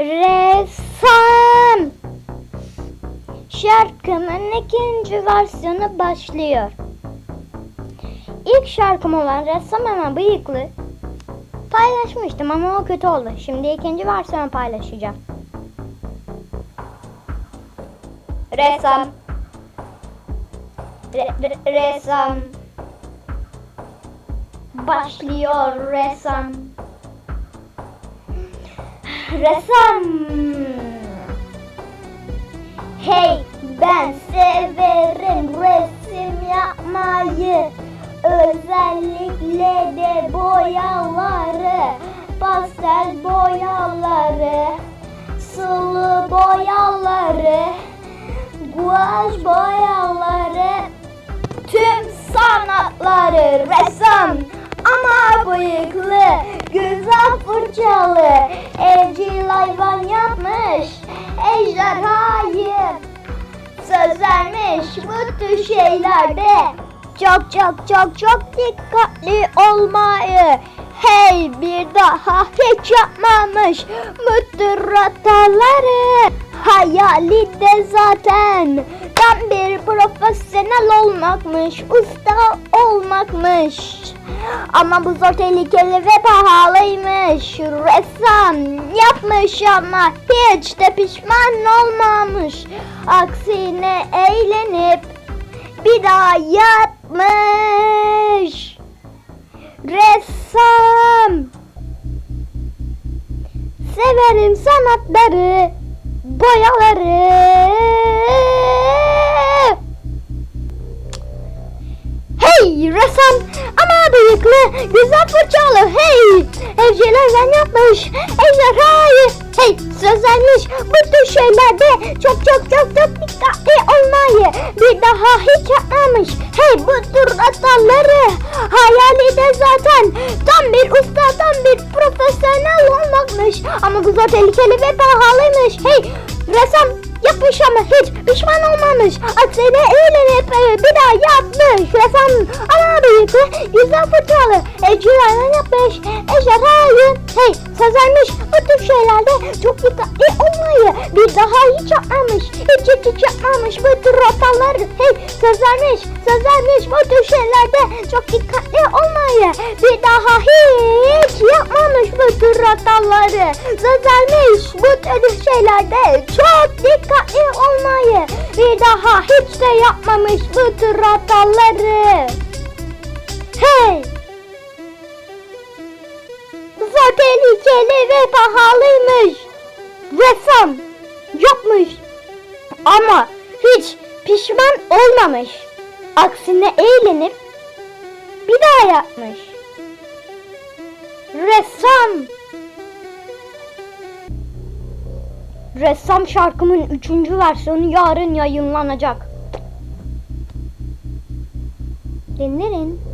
Ressam. Şarkımın ikinci versiyonu başlıyor. İlk şarkım olan Ressam ama bıyıklı paylaşmıştım ama o kötü oldu. Şimdi ikinci versiyonu paylaşacağım. Ressam. Re- re- ressam. Başlıyor ressam. Ressam. Hey ben severim resim yapmayı. Özellikle de boyaları, pastel boyaları, sulu boyaları, guaj boyaları, tüm sanatları ressam ama bıyıklı, güzel fırçalı, evcil hayvan yapmış, ejderhayı söz vermiş bu tür şeylerde. Çok çok çok çok dikkatli olmayı hey bir daha hiç yapmamış bu tür hataları. Hayali de zaten tam bir profesyonel olmakmış, usta olmakmış. Ama bu zor tehlikeli ve pahalıymış. Ressam yapmış ama hiç de pişman olmamış. Aksine eğlenip bir daha yapmış. Ressam. Severim sanatları, boyaları. Hey ressam ama bıyıklı güzel fırçalı. Hey evciler ben yapmış ejderhayı. Hey söz vermiş bu tür şeylerde çok çok çok çok dikkatli olmayı bir daha hiç yapmamış. Hey bu tür hataları hayali de zaten tam bir usta tam bir profesyonel olmakmış. Ama bu zor tehlikeli ve pahalıymış. Hey ressam yapmış ama hiç pişman olmamış. Aksine eğlenip e, bir daha yapmış. Ressam ama bıyıklı güzel fırçalı. Ecülerden yapmış. Ejderhayı hey söz vermiş. Bu tür şeylerde çok dikkatli olmayı bir daha hiç yapmamış. Hiç hiç hiç yapmamış. Bu tür hatalar hey. Söz vermiş. Bu tür şeylerde çok dikkatli olmayı bir daha hiç yapmamış. Bu tür hataları söz vermiş. Bu tür şeylerde çok daha hiç de yapmamış bu tür hataları. Hey! Zor tehlikeli ve pahalıymış. Ressam yapmış ama hiç pişman olmamış. Aksine eğlenip bir daha yapmış. Ressam Ressam şarkımın üçüncü versiyonu yarın yayınlanacak. Dinlerin.